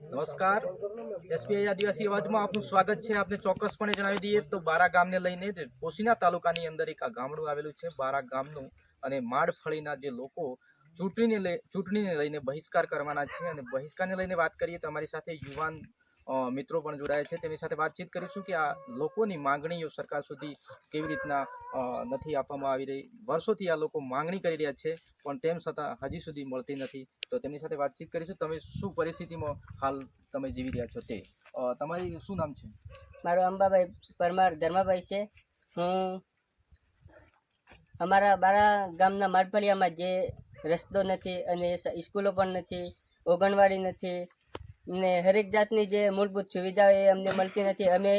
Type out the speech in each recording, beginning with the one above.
નમસ્કાર. એસબીઆઈ આદિવાસી અવાજમાં આપનું સ્વાગત છે. આપને ચોક્કસપણે જણાવી દઈએ તો બારા ગામને લઈને જ પોશીના તાલુકાની અંદર એક આ ગામડું આવેલું છે. બારા ગામનું અને માડફળીના જે લોકો ચૂંટણીને લઈ, ચૂંટણીને લઈને બહિષ્કાર કરવાના છે અને બહિષ્કારને લઈને વાત કરીએ તો અમારી સાથે યુવાન મિત્રો પણ જોડાયા છે. તેમની સાથે વાતચીત કરીશું કે આ લોકોની માંગણીઓ સરકાર સુધી કેવી રીતના નથી આપવામાં આવી રહી. વર્ષોથી આ લોકો માંગણી કરી રહ્યા છે. પણ તેમ છતાં હજી સુધી મળતી નથી. તો તેમની સાથે વાતચીત કરીશું. તમે શું પરિસ્થિતિમાં હાલ તમે જીવી રહ્યા છો તે? તમારી શું નામ છે? મારું અંબાભાઈ પરમાર ધર્માભાઈ છે. હું અમારા બારા ગામના મારફળિયામાં જે રસ્તો નથી અને સ્કૂલો પણ નથી, ઓગણવાડી નથી ને હરેક જાતની જે મૂળભૂત સુવિધાઓ એ અમને મળતી નથી. અમે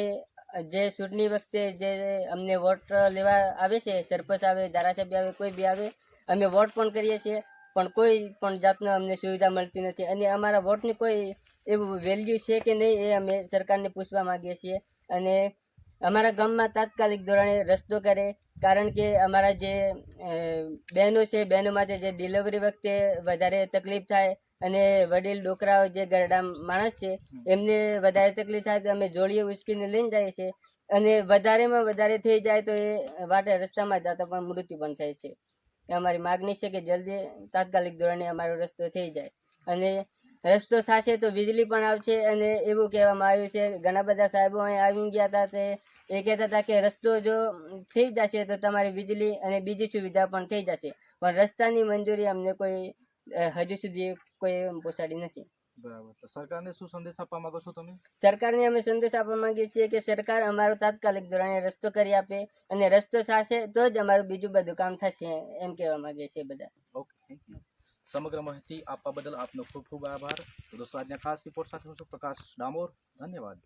જે ચૂંટણી વખતે જે અમને વોટ લેવા આવે છે, સરપંચ આવે, ધારાસભ્ય આવે, કોઈ બી આવે અમે વોટ પણ કરીએ છીએ, પણ કોઈ પણ જાતના અમને સુવિધા મળતી નથી. અને અમારા વોટની કોઈ એવું વેલ્યુ છે કે નહીં એ અમે સરકારને પૂછવા માંગીએ છીએ. અને અમારા ગામમાં તાત્કાલિક ધોરણે રસ્તો કરે, કારણ કે અમારા જે બહેનો છે, બહેનો માટે જે ડિલિવરી વખતે વધારે તકલીફ થાય અને વડીલ ડોકરાઓ જે ગરડા માણસ છે, એમને વધારે તકલીફ થાય તો અમે જોડીએ ઉચકીને લઈને જઈએ છીએ. અને વધારેમાં વધારે થઈ જાય તો એ વાટે રસ્તામાં જતા પણ મૃત્યુ પણ થાય છે. એ અમારી માગણી છે કે જલ્દી તાત્કાલિક ધોરણે અમારો રસ્તો થઈ જાય. અને રસ્તો થશે તો વીજળી પણ આવશે અને એવું કહેવામાં આવ્યું છે. ઘણા બધા સાહેબો અહીં આવી ગયા હતા તે એ કહેતા હતા કે રસ્તો જો થઈ જશે તો તમારી વીજળી અને બીજી સુવિધા પણ થઈ જશે. પણ રસ્તાની મંજૂરી અમને કોઈ હજુ સુધી કોઈ પહોંચાડી નથી. બરાબર. તો સરકારને શું સંદેશ આપવા માંગો છો તમે? સરકારને અમે સંદેશ આપવા માંગીએ છીએ કે સરકાર અમારો તાત્કાલિક ધોરણે રસ્તો કરી આપે અને રસ્તો થશે તો જ અમારું બીજું બધું કામ થશે એમ કહેવા માંગીએ છીએ બધા. ઓકે થેન્ક યુ સમગ્ર માહિતી આપવા બદલ આપનો ખૂબ ખૂબ આભાર. તો દોસ્તો આજના ખાસ રિપોર્ટ સાથે હું છું પ્રકાશ ડામોર. ધન્યવાદ.